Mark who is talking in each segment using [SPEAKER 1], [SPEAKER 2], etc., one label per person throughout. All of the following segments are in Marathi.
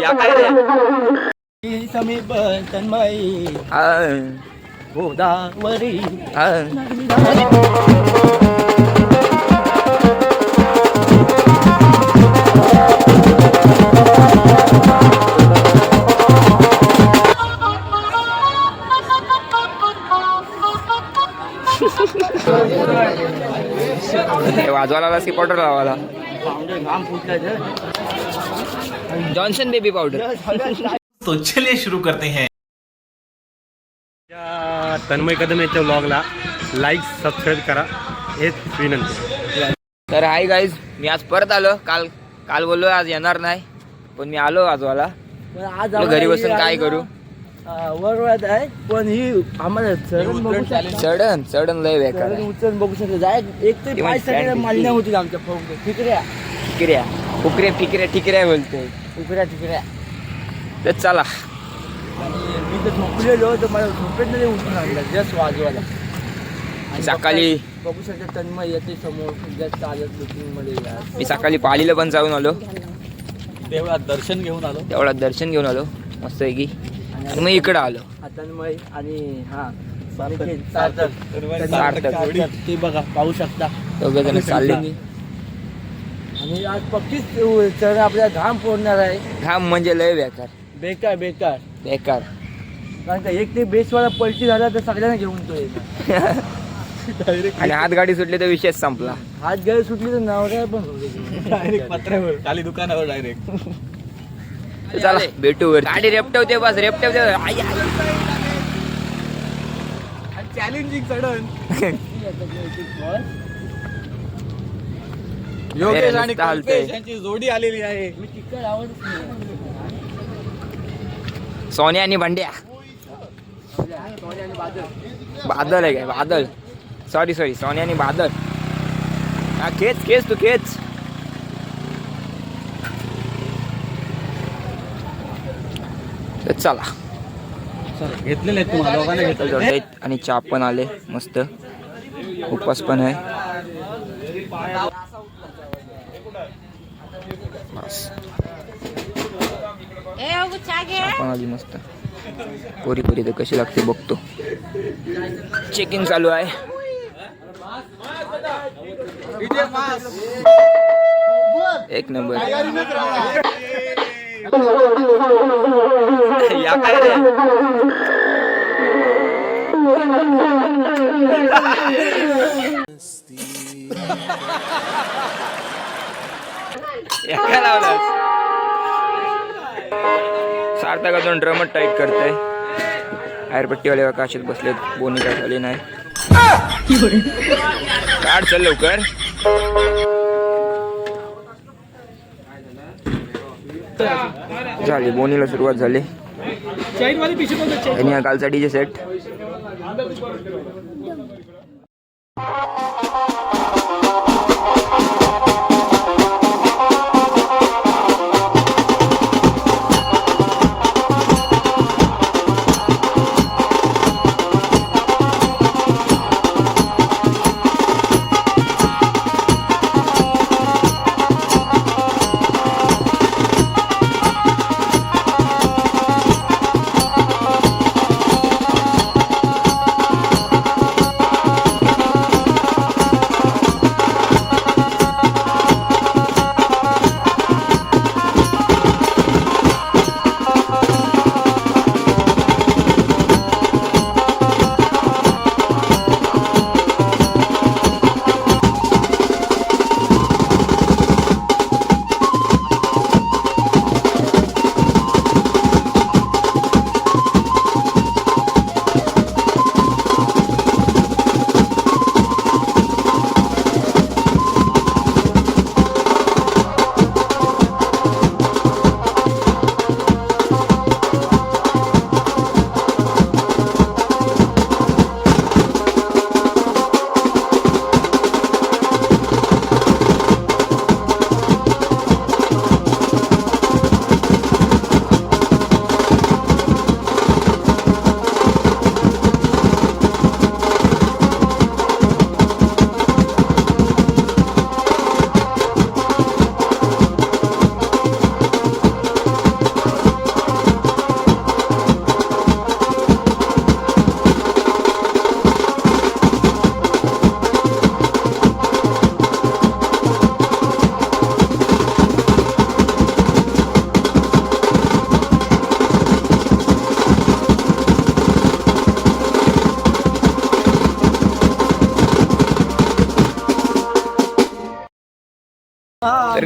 [SPEAKER 1] या काय रे?
[SPEAKER 2] तन्मयी
[SPEAKER 1] हा,
[SPEAKER 2] गोदावरी
[SPEAKER 1] वाजवायला पावडर लावायला. जॉन्सन बेबी पावडर
[SPEAKER 3] तो चलिए शुरू करते हैं।
[SPEAKER 4] या तन्मय कदम याच्या व्लॉगला लाईक सबस्क्राईब करा. हेच विनंती.
[SPEAKER 1] तर हाय गाईज मी आज परत आलो. काल काल बोललो आज येणार नाही. पण मी आलो आजवाला.
[SPEAKER 2] पण आज
[SPEAKER 1] घरी बसून काय करू?
[SPEAKER 2] वरवाद आहे पण ही आम्हाला चढून बघू शकता.
[SPEAKER 1] चढण चढण लय बेकार आहे.
[SPEAKER 2] उचलून बघू शकता. जाय एक ते
[SPEAKER 1] म्हणजे
[SPEAKER 2] सगळ्या मालण्या होतील आमच्या फौज ठिकऱ्या
[SPEAKER 1] ठिकऱ्या फुकरे फिकऱ्या ठिकऱ्या बोलते
[SPEAKER 2] ठिकऱ्या ठिकऱ्या.
[SPEAKER 1] तर चला.
[SPEAKER 2] आणि मी तर झोपलेलो तर मला झोपेत नाही उठून आणलं जस्ट वाजवायला. आणि
[SPEAKER 1] सकाळी-
[SPEAKER 2] बघू- बघू शकता तन्मय येते समोर. जस्ट चालत लुकिंगमध्ये. यार.
[SPEAKER 1] मी सकाळी पालीला पण जाऊन आलो.
[SPEAKER 2] देवळात दर्शन घेऊन आलो.
[SPEAKER 1] तेवढा दर्शन घेऊन आलो. मस्त की. आणि मग इकडं आलो.
[SPEAKER 2] आणि हा. ते बघा पाहू शकता.
[SPEAKER 1] दोघे जण चालले
[SPEAKER 2] आणि आज पक्कीच चढ आपल्या घाम फोडणार आहे.
[SPEAKER 1] घाम म्हणजे लय बेकार.
[SPEAKER 2] बेकार बेकार.
[SPEAKER 1] बेकार.
[SPEAKER 2] कारण का एक ते बेसवाला पलटी झाला तर सगळ्यांना घेऊन तो येणार
[SPEAKER 1] आणि हात गाडी सुटली तर विषयच संपला.
[SPEAKER 2] हात गळे सुटली तर नवऱ्या पण डायरेक्ट पत्र्यावर
[SPEAKER 4] खाली दुकानावर डायरेक्ट
[SPEAKER 1] चला भेटू वर गाडी रेपटवते बस रेपटवते आई, आई.
[SPEAKER 4] Challenging sudden.
[SPEAKER 1] योगेश आणि कल्पेश
[SPEAKER 4] यांची जोडी आलेली आहे.
[SPEAKER 2] मी तिकडे आवडत नाही
[SPEAKER 1] सोन्या आणि भांड्या. बादल आहे काय? बादल. सॉरी सॉरी सोन्या आणि बादल. हा खेच खेच तू खेच. चला.
[SPEAKER 4] घेतलेले तुम्हाला
[SPEAKER 1] आणि चहा पण आले मस्त. उपवास पण आहे. पण आली मस्त. कोरी कोरी तर कशी लागते बघतो. चेकिंग चालू आहे. एक नंबर. या काय रे? एका लावलास सार्थक अजून ड्रमच टाईट करतोय. आयरपट्टीवाले काशीत बसलेत बोनी काय झाली नाही. काढ चल लवकर. झाली बोनीला सुरुवात झाली. आणि हा कालचा डीजे सेट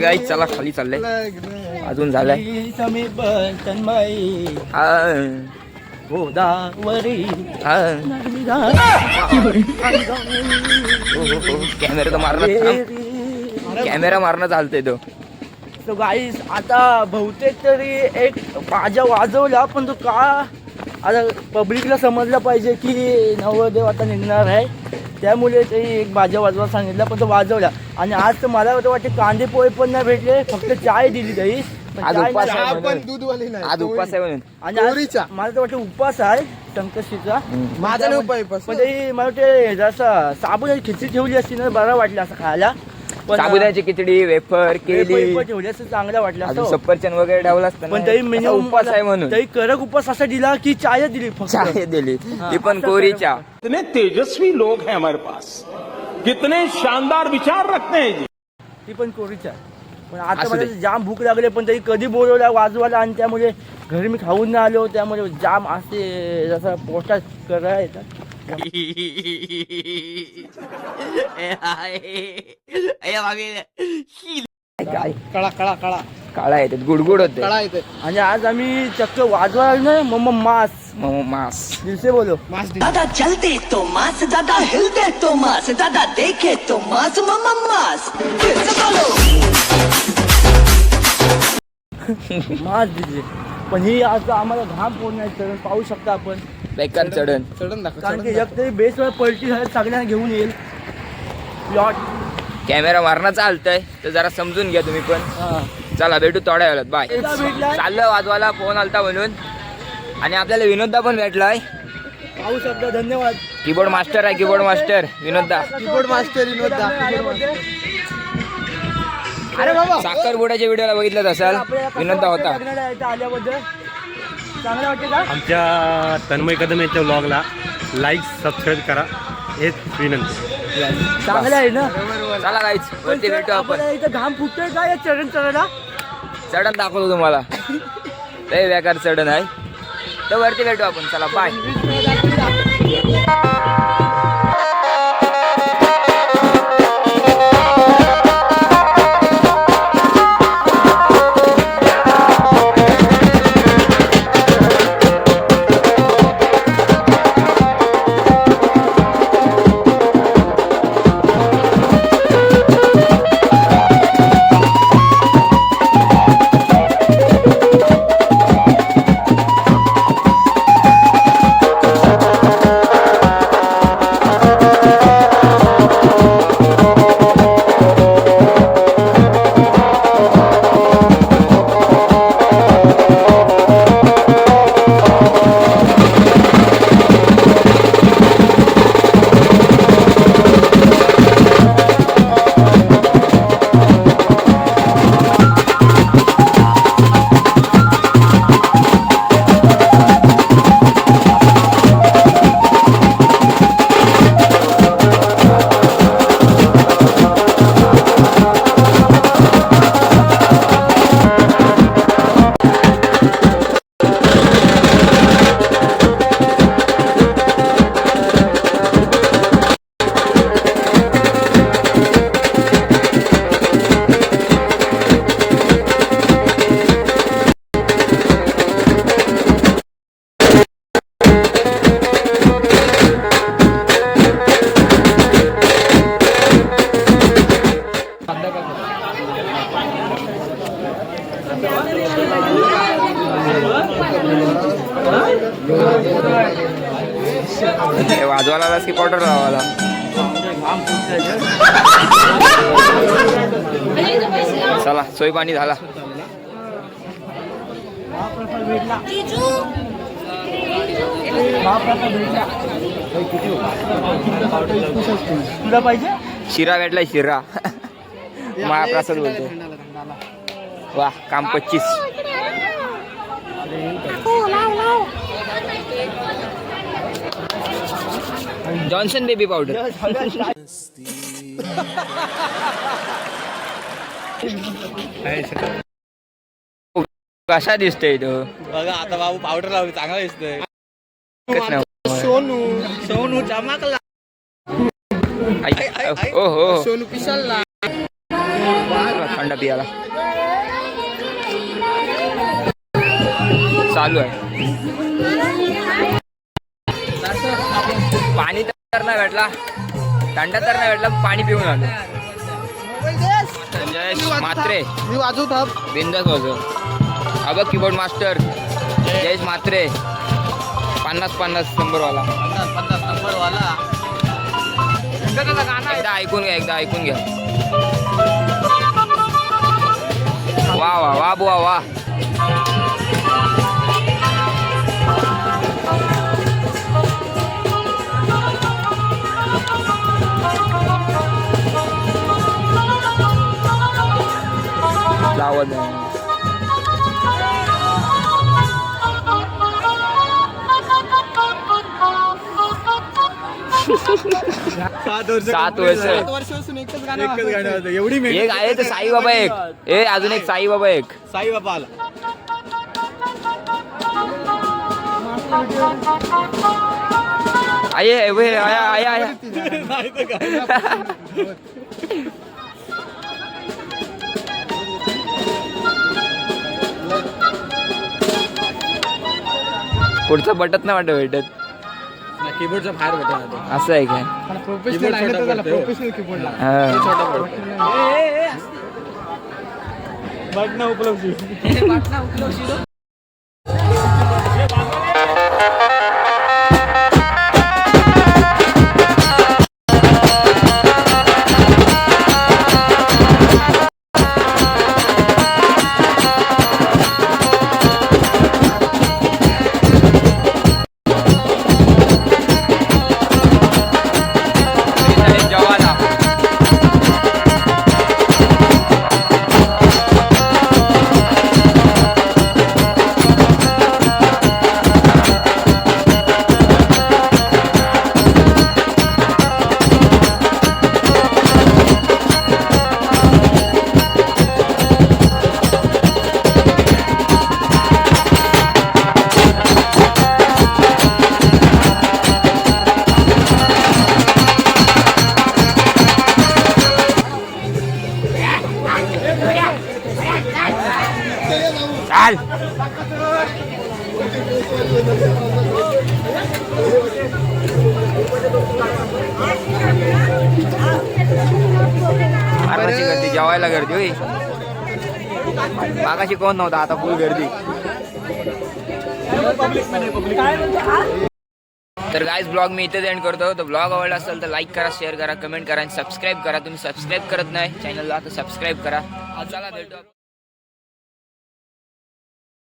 [SPEAKER 1] गाई चला खाली चाललंय. अजून झालंय. कॅमेरा तर मारणं कॅमेरा मारणं चालतंय तो.
[SPEAKER 2] तो गाईस आता बहुतेक तरी एक बाजा वाजवला पण तो का आता पब्लिकला समजलं पाहिजे की नवदेव आता निघणार आहे. त्यामुळे ते एक बाजा वाजवा सांगितला पण तो वाजवला. आणि आज तर मला तर वाटते कांदे पोहे पण नाही भेटले फक्त चाय दिली ताई. पण
[SPEAKER 1] आज उपास आहे
[SPEAKER 5] पण
[SPEAKER 1] म्हणून.
[SPEAKER 5] दूधवाली नाही
[SPEAKER 1] आज उपवास आहे म्हणून.
[SPEAKER 2] आणि आज. मला तर वाटतं उपवास आहे संकष्टीचा
[SPEAKER 5] माझा नाही उपाय उपास.
[SPEAKER 2] पण ते मला वाटते जसं साबुदाची खिचडी ठेवली असती ना बरं वाटलं असं खायला. पण
[SPEAKER 1] साबुदाची खिचडी वेफर केली.
[SPEAKER 2] ठेवली असं चांगलं वाटलं
[SPEAKER 1] अजून
[SPEAKER 2] असतं
[SPEAKER 1] सफरचंद वगैरे ठेवलं असतं
[SPEAKER 2] पण
[SPEAKER 1] ना.
[SPEAKER 2] तरी
[SPEAKER 1] असा
[SPEAKER 2] मिनिमम
[SPEAKER 1] उपवास आहे म्हणून.
[SPEAKER 2] तरी कडक उपवास असा दिला की चाय दिली फक्त.
[SPEAKER 1] चाय दिली. ती पण
[SPEAKER 2] असं
[SPEAKER 1] कोरीच्या
[SPEAKER 6] कितने तेजस्वी लोग हैं हमारे पास। कितने शानदार विचार रखते हैं जी।
[SPEAKER 2] ती पण कोरीच्या पण आता
[SPEAKER 1] असू
[SPEAKER 2] मला
[SPEAKER 1] दे.
[SPEAKER 2] जाम भूक लागले पण तरी कधी बोलवला वाजवायला आणि त्यामुळे घरी मी खाऊन नाही आलो त्यामुळे जाम असे जसं पोटात करा येतात.
[SPEAKER 5] कळा कळा कळा.
[SPEAKER 1] काळा येतात गुडगुड होते.
[SPEAKER 5] कळा येते.
[SPEAKER 2] आणि आज आम्ही चक्क वाजवायला ना मम्मा मास.
[SPEAKER 1] मग मास.
[SPEAKER 2] दिवसे बोलो.
[SPEAKER 5] मास
[SPEAKER 7] दादा चलते तो मास दादा हिलते तो मास दादा देखे तो मास मम्मा मास. बोलो.
[SPEAKER 2] मास दिले पण ही आज आम्हाला घाम पोहणार तर पाहू शकता आपण.
[SPEAKER 1] बेकार चढण
[SPEAKER 5] दाखव
[SPEAKER 2] कारण की एक तरी बेस पलटी झाली सगळ्यांना घेऊन येईल. प्लॉट
[SPEAKER 1] कॅमेरा मारणं चालतंय तर जरा समजून घ्या तुम्ही पण. चला भेटू थोड्या वेळात बाय. चाललं वाजवायला फोन आलता म्हणून. आणि आपल्याला विनोददा पण भेटलाय.
[SPEAKER 2] धन्यवाद.
[SPEAKER 1] कीबोर्ड मास्टर आहे keyboard master Vinodda.
[SPEAKER 5] Keyboard master Vinod da.
[SPEAKER 2] अरे बाबा.
[SPEAKER 1] साखरपुड्याच्या व्हिडिओला बघितलं असाल. विनोददा होता.
[SPEAKER 2] आल्याबद्दल.
[SPEAKER 4] आमच्या तन्मय कदम यांच्या व्लॉगला लाईक सबस्क्राईब करा. हेच विनंती.
[SPEAKER 2] चांगलं आहे ना?
[SPEAKER 1] चला काहीच वरती भेटू आपण.
[SPEAKER 2] इथं घाम फुटतोय का? या चरण चढायला
[SPEAKER 1] चढण दाखवतो तुम्हाला. लय बेकार चढण आहे. तर वरती भेटू आपण. चला बाय चला सोय पाणी झाला.
[SPEAKER 2] तुला पाहिजे
[SPEAKER 1] शिरा भेटलाय शिरा. महाप्रसाद बोलतो. वा काम पच्चीस. Johnson baby powder. कसा दिसतोय तो?
[SPEAKER 5] बघा आता बाबू पावडर लावली चांगला दिसतोय. सोनू
[SPEAKER 2] सोनू चमकला.
[SPEAKER 1] ओ हो
[SPEAKER 5] सोनू पिशालला
[SPEAKER 1] चला, थंड पियाला. चालू आहे. पाणी तर नाही भेटला. थंड तर नाही भेटला पाणी पिऊन आलो. जयेश मात्रे
[SPEAKER 5] मी वाजवतो
[SPEAKER 1] बिंदास वाजव हा बघ कीबोर्ड मास्टर जयेश मात्रे पन्नास पन्नास नंबरवाला. एकदा ऐकून घ्या एकदा ऐकून घ्या. वा वा वा बुवा वा.
[SPEAKER 5] वाजवतोय.
[SPEAKER 4] होतं. एवढी मेहनत
[SPEAKER 1] एक आहे तर साईबाबा एक. ए अजून एक साईबाबा एक.
[SPEAKER 5] साईबाबा आला.
[SPEAKER 1] आये वे आया. आया पुढचं बटत नाही वाटत भेटत.
[SPEAKER 5] कीबोर्डचा भेटला
[SPEAKER 1] असं आहे काय?
[SPEAKER 5] प्रोफेशनल आहे ना तो त्याला प्रोफेशनल कीबोर्डला
[SPEAKER 1] हा.
[SPEAKER 5] बघ ना उपलब्ध.
[SPEAKER 1] गर्दी होई मागाशी कोण नव्हता आता फुल गर्दी. तर गायज ब्लॉग मी इथेच एंड करतो. तर ब्लॉग आवडला असेल तर लाईक करा शेअर करा कमेंट करा आणि सबस्क्राईब करा. तुम्ही सबस्क्राईब करत नाही चॅनलला तर सबस्क्राईब करा. चला भेटू